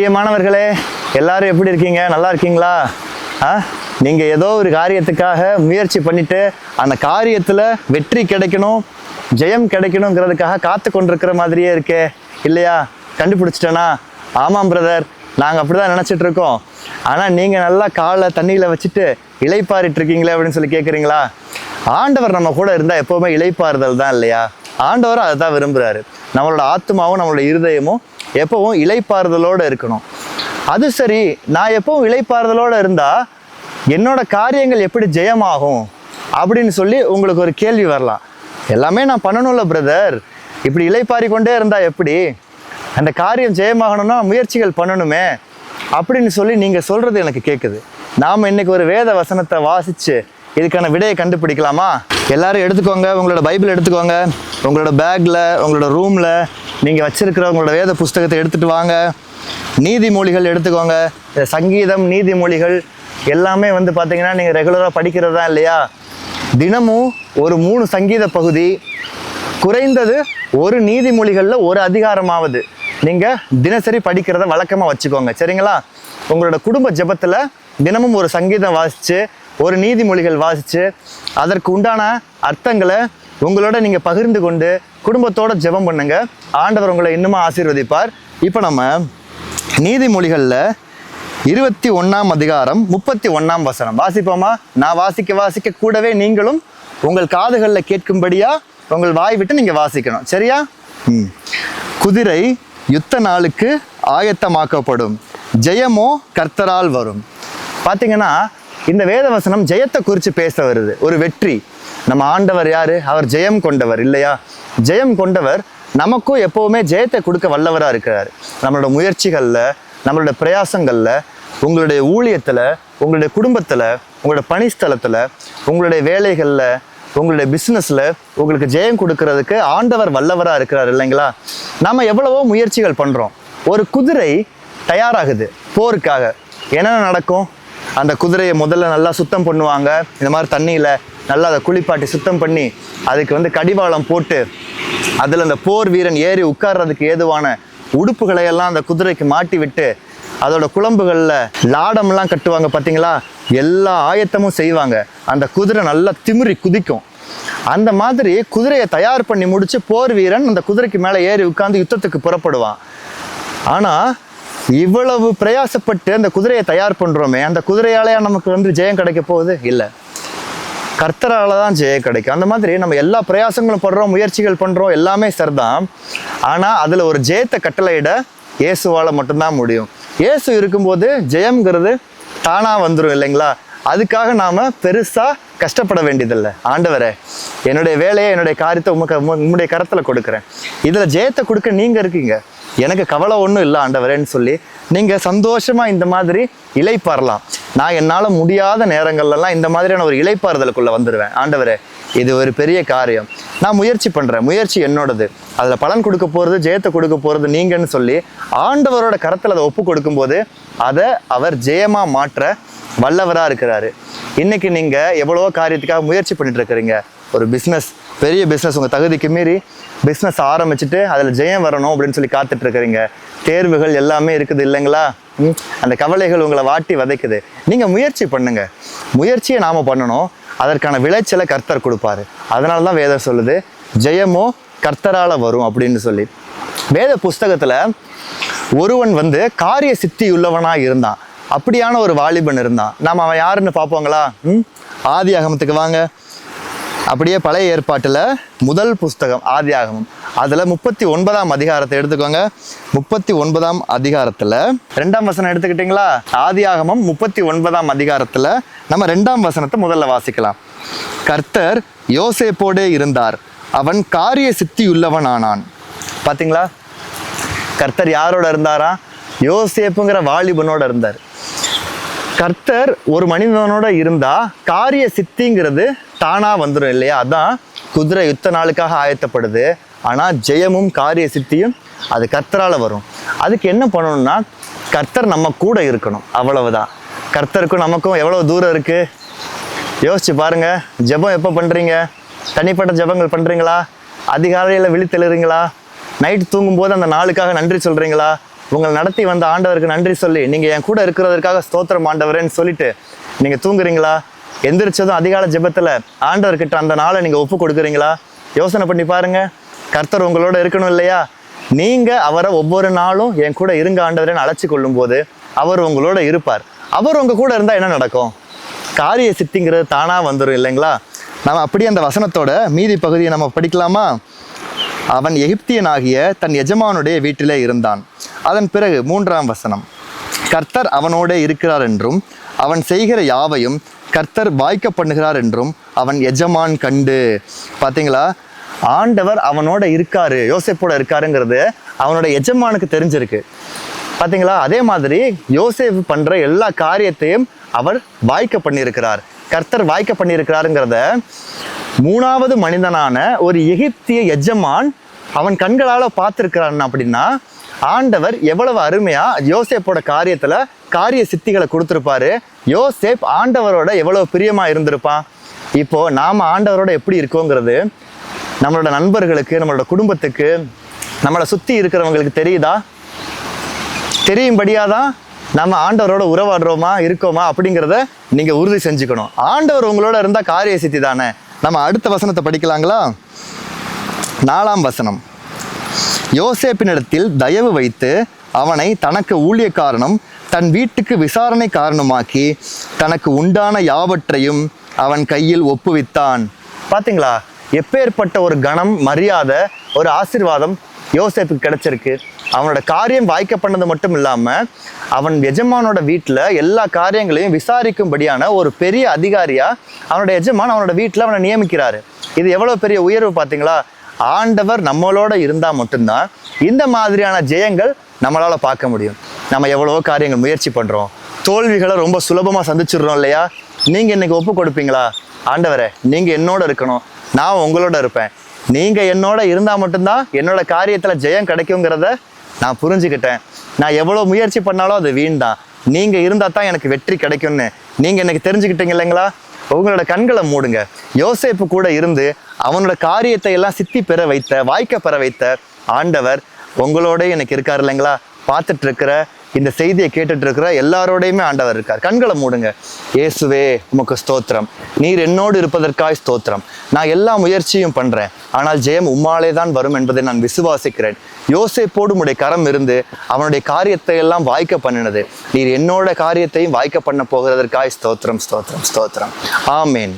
பிரியமானவர்களே எல்லாரும் எப்படி இருக்கீங்க? நல்லா இருக்கீங்களா? ஆ? நீங்கள் ஏதோ ஒரு காரியத்துக்காக முயற்சி பண்ணிட்டு அந்த காரியத்தில் வெற்றி கிடைக்கணும் ஜெயம் கிடைக்கணுங்கிறதுக்காக காத்து கொண்டிருக்கிற மாதிரியே இருக்கே. இல்லையா? கண்டுபிடிச்சிட்டேனா? ஆமாம் பிரதர் நாங்கள் அப்படி தான் நினச்சிட்டு இருக்கோம். ஆனால் நீங்கள் நல்லா காலை தண்ணியில் வச்சுட்டு இளைப்பாறிட்டு இருக்கீங்களே அப்படின்னு சொல்லி கேட்குறீங்களா ஆண்டவர் நம்ம கூட இருந்தால் எப்போவுமே இழைப்பாறுதல் தான் இல்லையா? ஆண்டவர் அதை தான் விரும்புகிறாரு நம்மளோட ஆத்மாவும் நம்மளோட இருதயமும் எப்பவும் இழைப்பாறுதலோடு இருக்கணும். அது சரி நான் எப்பவும் இழைப்பாறுதலோடு இருந்தால் என்னோட காரியங்கள் எப்படி ஜெயமாகும் அப்படின்னு சொல்லி உங்களுக்கு ஒரு கேள்வி வரலாம். எல்லாமே நான் பண்ணணும்ல பிரதர் இப்படி இளைப்பாரி கொண்டே இருந்தால் எப்படி? அந்த காரியம் ஜெயமாகணும்னா முயற்சிகள் பண்ணணுமே அப்படின்னு சொல்லி நீங்கள் சொல்கிறது எனக்கு கேட்குது நாம் இன்னைக்கு ஒரு வேத வசனத்தை வாசித்து இதுக்கான விடையை கண்டுபிடிக்கலாமா? எல்லாரும் எடுத்துக்கோங்க. உங்களோட பைபிள் எடுத்துக்கோங்க. உங்களோட பேக்கில் உங்களோட ரூமில் நீங்கள் வச்சிருக்கிறவங்களோட வேத புஸ்தகத்தை எடுத்துகிட்டு வாங்க. நீதிமொழிகள் எடுத்துக்கோங்க. இந்த சங்கீதம் நீதிமொழிகள் எல்லாமே வந்து பார்த்தீங்கன்னா நீங்கள் ரெகுலராக படிக்கிறதா இல்லையா? தினமும் ஒரு மூணு சங்கீத பகுதி குறைந்தது ஒரு நீதிமொழிகளில் ஒரு அதிகாரமாவது நீங்கள் தினசரி படிக்கிறத வழக்கமாக வச்சுக்கோங்க. சரிங்களா? உங்களோட குடும்ப ஜெபத்தில் தினமும் ஒரு சங்கீதம் வாசித்து ஒரு நீதிமொழிகள் வாசித்து அதற்கு உண்டான அர்த்தங்களை உங்களோட நீங்கள் பகிர்ந்து கொண்டு குடும்பத்தோட ஜெபம் பண்ணுங்க. ஆண்டவர் உங்களை இன்னுமா ஆசீர்வதிப்பார். இப்போ நம்ம நீதிமொழிகளில் இருபத்தி ஒன்றாம் அதிகாரம் முப்பத்தி ஒன்றாம் வசனம். வாசிப்போமா? நான் வாசிக்க வாசிக்க கூடவே நீங்களும் உங்கள் காதுகளில் கேட்கும்படியா உங்கள் வாய் விட்டு நீங்கள் வாசிக்கணும். சரியா? ம். குதிரை யுத்த நாளுக்கு ஆயத்தமாக்கப்படும். ஜெயமோ கர்த்தரால் வரும். பார்த்தீங்கன்னா இந்த வேதவசனம் ஜெயத்தை குறித்து பேச வருது. ஒரு வெற்றி. நம்ம ஆண்டவர் யாரு? அவர் ஜெயம் கொண்டவர் இல்லையா? ஜெயம் கொண்டவர் நமக்கும் எப்பவுமே ஜெயத்தை கொடுக்க வல்லவராக இருக்கிறார். நம்மளோட முயற்சிகளில் நம்மளோட பிரயாசங்களில் உங்களுடைய ஊழியத்தில் உங்களுடைய குடும்பத்தில் உங்களோட பணிஸ்தலத்தில் உங்களுடைய வேலைகளில் உங்களுடைய பிஸ்னஸில் உங்களுக்கு ஜெயம் கொடுக்கறதுக்கு ஆண்டவர் வல்லவராக இருக்கிறார் இல்லைங்களா? நம்ம எவ்வளவோ முயற்சிகள் பண்ணுறோம் ஒரு குதிரை தயாராகுது போருக்காக. என்னென்ன நடக்கும்? அந்த குதிரையை முதல்ல நல்லா சுத்தம் பண்ணுவாங்க. இந்த மாதிரி தண்ணியில் நல்லா அதை குளிப்பாட்டி சுத்தம் பண்ணி அதுக்கு வந்து கடிவாளம் போட்டு அதில் அந்த போர் வீரன் ஏறி உட்கார்றதுக்கு ஏதுவான உடுப்புகளை எல்லாம் அந்த குதிரைக்கு மாட்டி விட்டு அதோட குழம்புகளில் லாடம்லாம் கட்டுவாங்க பார்த்தீங்களா? எல்லா ஆயத்தமும் செய்வாங்க. அந்த குதிரை நல்லா திமிரி குதிக்கும். அந்த மாதிரி குதிரையை தயார் பண்ணி முடிச்சு போர் வீரன் அந்த குதிரைக்கு மேலே ஏறி உட்காந்து யுத்தத்துக்கு புறப்படுவான். ஆனால் இவ்வளவு பிரயாசப்பட்டு அந்த குதிரையை தயார் பண்ணுறோமே அந்த குதிரையாலேயா நமக்கு வந்து ஜெயம் கிடைக்க போகுது? இல்லை. கர்த்தரால் தான் ஜெயம் கிடைக்கும். அந்த மாதிரி நம்ம எல்லா பிரயாசங்களும் படுறோம் முயற்சிகள் பண்ணுறோம் எல்லாமே சரிதான். ஆனால் அதில் ஒரு ஜெயத்தை கட்டளையிட இயேசுவால் மட்டும்தான் முடியும். இயேசு இருக்கும்போது ஜெயம்ங்கிறது தானாக வந்துடும் இல்லைங்களா? அதுக்காக நாம் பெருசாக கஷ்டப்பட வேண்டியதில்லை. ஆண்டவரே என்னுடைய வேலையை என்னுடைய காரியத்தை உமக்கு உம்ம- உம்முடைய கரத்தில் கொடுக்குறேன். இதில் ஜெயத்தை கொடுக்க நீங்கள் இருக்கீங்க. எனக்கு கவலை ஒன்றும் இல்லை ஆண்டவரேன்னு சொல்லி நீங்கள் சந்தோஷமாக இந்த மாதிரி இலைப்பாரலாம் நான் என்னால் முடியாத நேரங்கள்லாம் இந்த மாதிரியான ஒரு இலைப்பாறுதலுக்குள்ளே வந்துடுவேன் ஆண்டவரே இது ஒரு பெரிய காரியம். நான் முயற்சி பண்ணுறேன் முயற்சி என்னோடது. அதில் பலன் கொடுக்க போகிறது ஜெயத்தை கொடுக்க போகிறது நீங்கன்னு சொல்லி ஆண்டவரோட கரத்தில் அதை ஒப்பு கொடுக்கும்போது அதை அவர் ஜெயமாக மாற்ற வல்லவராக இருக்கிறாரு. இன்னைக்கு நீங்கள் எவ்வளோ காரியத்துக்காக முயற்சி பண்ணிட்டு இருக்கிறீங்க ஒரு பிஸ்னஸ் பெரிய பிஸ்னஸ் உங்கள் தகுதிக்கு மீறி பிஸ்னஸ் ஆரம்பிச்சுட்டு அதில் ஜெயம் வரணும் அப்படின்னு சொல்லி காத்துட்டு இருக்கிறீங்க தேர்வுகள் எல்லாமே இருக்குது இல்லைங்களா? ம், அந்த கவலைகள் உங்களை வாட்டி வதைக்குது. நீங்கள் முயற்சி பண்ணுங்க. முயற்சியை நாம் பண்ணணும். அதற்கான விளைச்சலை கர்த்தர் கொடுப்பாரு. அதனால தான் வேதம் சொல்லுது ஜெயமோ கர்த்தரால வரும் அப்படின்னு சொல்லி. வேத புஸ்தகத்தில் ஒருவன் வந்து காரிய சித்தி உள்ளவனா இருந்தான். அப்படியான ஒரு வாலிபன் இருந்தான். நாம் அவன் யாருன்னு பார்ப்போங்களா? ம்? ஆதி ஆகமத்துக்கு வாங்க. அப்படியே பழைய ஏற்பாட்டில் முதல் புஸ்தகம் ஆதி ஆகமம். அதில் முப்பத்தி ஒன்பதாம் அதிகாரத்தை எடுத்துக்கோங்க. முப்பத்தி ஒன்பதாம் அதிகாரத்தில் ரெண்டாம் வசனம் எடுத்துக்கிட்டிங்களா? ஆதி ஆகமம் முப்பத்தி ஒன்பதாம் அதிகாரத்தில் நம்ம ரெண்டாம் வசனத்தை முதல்ல வாசிக்கலாம். கர்த்தர் யோசேப்போடே இருந்தார். அவன் காரிய சித்தியுள்ளவனானான். பார்த்தீங்களா கர்த்தர் யாரோட இருந்தாரா? யோசேப்புங்கிற வாலிபனோட இருந்தார். கர்த்தர் ஒரு மனிதனோட இருந்தா காரிய சித்திங்கிறது தானா வந்துடும் இல்லையா? அதான் குதிரை யுத்த நாளுக்காக ஆயத்தப்படுது. ஆனால் ஜெயமும் காரிய சித்தியும் அது கர்த்தரால் வரும். அதுக்கு என்ன பண்ணணும்னா கர்த்தர் நம்ம கூட இருக்கணும். அவ்வளவுதான். கர்த்தருக்கும் நமக்கும் எவ்வளோ தூரம் இருக்குது யோசிச்சு பாருங்க. ஜெபம் எப்போ பண்ணுறீங்க தனிப்பட்ட ஜெபங்கள் பண்ணுறீங்களா அதிகாலையில் விழித்தெழுறீங்களா? நைட் தூங்கும்போது அந்த நாளுக்காக நன்றி சொல்கிறீங்களா உங்களை நடத்தி வந்த ஆண்டவருக்கு நன்றி சொல்லி நீங்கள் என் கூட இருக்கிறதற்காக ஸ்தோத்திரம் ஆண்டவரேன்னு சொல்லிட்டு நீங்கள் தூங்குறீங்களா? எந்திரிச்சதும் அதிகால ஜெபத்தில் ஆண்டவர்கிட்ட அந்த நாளை நீங்கள் ஒப்பு கொடுக்குறீங்களா? யோசனை பண்ணி பாருங்கள் கர்த்தர் உங்களோட இருக்கணும் இல்லையா? நீங்கள் அவரை ஒவ்வொரு நாளும் என் கூட இருங்க ஆண்டவரேன்னு அழைச்சி கொள்ளும் போது அவர் உங்களோட இருப்பார். அவர் உங்கள் கூட இருந்தால் என்ன நடக்கும்? காரிய சித்திங்கிறது தானாக வந்துடும் இல்லைங்களா? நம்ம அப்படியே அந்த வசனத்தோட மீதி பகுதியை நம்ம படிக்கலாமா? அவன் எகிப்தியனாகிய தன் எஜமானுடைய வீட்டிலே இருந்தான். அதன் பிறகு மூன்றாம் வசனம். கர்த்தர் அவனோட இருக்கிறார் என்றும் அவன் செய்கிற யாவையும் கர்த்தர் வாய்க்க பண்ணுகிறார் என்றும் அவன் எஜமான் கண்டு. பார்த்தீங்களா ஆண்டவர் அவனோட இருக்காரு யோசேப்போட இருக்காருங்கிறது அவனோட எஜமானுக்கு தெரிஞ்சிருக்கு. பார்த்தீங்களா அதே மாதிரி யோசேப் பண்ணுற எல்லா காரியத்தையும் அவர் வாய்க்க பண்ணியிருக்கிறார் கர்த்தர் வாய்க்க பண்ணியிருக்கிறாருங்கிறத மூணாவது மனிதனான ஒரு எகிப்திய எஜமான் அவன் கண்களால் பார்த்துருக்கிறான் அப்படின்னா ஆண்டவர் எவ்வளவு அருமையா யோசேப்போட காரியத்துல காரிய சித்திகளை கொடுத்துருப்பாரு. யோசேப் ஆண்டவரோட எவ்வளவு பிரியமா இருந்திருப்பான். இப்போ நாம ஆண்டவரோட எப்படி இருக்கோங்கிறது நம்மளோட நண்பர்களுக்கு நம்மளோட குடும்பத்துக்கு நம்மளை சுத்தி இருக்கிறவங்களுக்கு தெரியுதா? தெரியும்படியாக தான் நம்ம ஆண்டவரோட உறவாடுறோமா இருக்கோமா அப்படிங்கிறத நீங்கள் உறுதி செஞ்சுக்கணும். ஆண்டவர் உங்களோட இருந்தால் காரிய சித்தி தானே. நம்ம அடுத்த வசனத்தை படிக்கலாங்களா? நாலாம் வசனம். யோசேப்பினிடத்தில் தயவு வைத்து அவனை தனக்கு ஊழியக்காரனும் தன் வீட்டுக்கு விசாரணை காரணமாக்கி தனக்கு உண்டான யாவற்றையும் அவன் கையில் ஒப்புவித்தான். பார்த்தீங்களா எப்பேற்பட்ட ஒரு கணம் மரியாதை ஒரு ஆசீர்வாதம் யோசேப்புக்கு கிடைச்சிருக்கு. அவனோட காரியம் வாய்க்க பண்ணது மட்டும் இல்லாமல் அவன் எஜமானோட வீட்டில் எல்லா காரியங்களையும் விசாரிக்கும்படியான ஒரு பெரிய அதிகாரியாக அவனோட எஜமான் அவனோட வீட்டில் அவனை நியமிக்கிறாரு. இது எவ்வளோ பெரிய உயர்வு பார்த்தீங்களா ஆண்டவர் நம்மளோட இருந்தால் மட்டும்தான் இந்த மாதிரியான ஜெயங்கள் நம்மளால் பார்க்க முடியும். நம்ம எவ்வளவோ காரியங்கள் முயற்சி பண்ணுறோம் தோல்விகளை ரொம்ப சுலபமாக சந்திச்சிடுறோம் இல்லையா? நீங்கள் இன்னைக்கு ஒப்பு கொடுப்பீங்களா? ஆண்டவரே நீங்கள் என்னோட இருக்கணும். நான் உங்களோட இருப்பேன். நீங்கள் என்னோட இருந்தால் மட்டும்தான் என்னோட காரியத்தில் ஜெயம் கிடைக்குங்கிறத நான் புரிஞ்சுக்கிட்டேன். நான் எவ்வளோ முயற்சி பண்ணாலும் அது வீண் தான் நீங்கள் இருந்தால் தான் எனக்கு வெற்றி கிடைக்கும்னு. நீங்கள் எனக்கு தெரிஞ்சுக்கிட்டீங்க இல்லைங்களா? உங்களோட கண்களை மூடுங்க. யோசிப்பு கூட இருந்து அவனோட காரியத்தை எல்லாம் சித்தி பெற வைத்த வாய்க்க பெற வைத்த ஆண்டவர் உங்களோட எனக்கு இருக்கார் இல்லைங்களா? பார்த்துட்டு இருக்கிற இந்த செய்தியை கேட்டுட்டு இருக்கிற எல்லாரோடையுமே ஆண்டவர் இருக்கார். கண்களை மூடுங்க. இயேசுவே உமக்கு ஸ்தோத்திரம். நீர் என்னோடு இருப்பதற்காய் ஸ்தோத்திரம். நான் எல்லா முயற்சியும் பண்றேன். ஆனால் ஜெயம் உம்மாலே தான் வரும் என்பதை நான் விசுவாசிக்கிறேன். யோசேப்போடு உடைய கரம் இருந்து அவனுடைய காரியத்தை எல்லாம் வாய்க்க பண்ணினது. நீர் என்னோட காரியத்தையும் வாய்க்க பண்ண போகிறதற்காய் ஸ்தோத்திரம் ஸ்தோத்திரம் ஸ்தோத்திரம். ஆமேன்.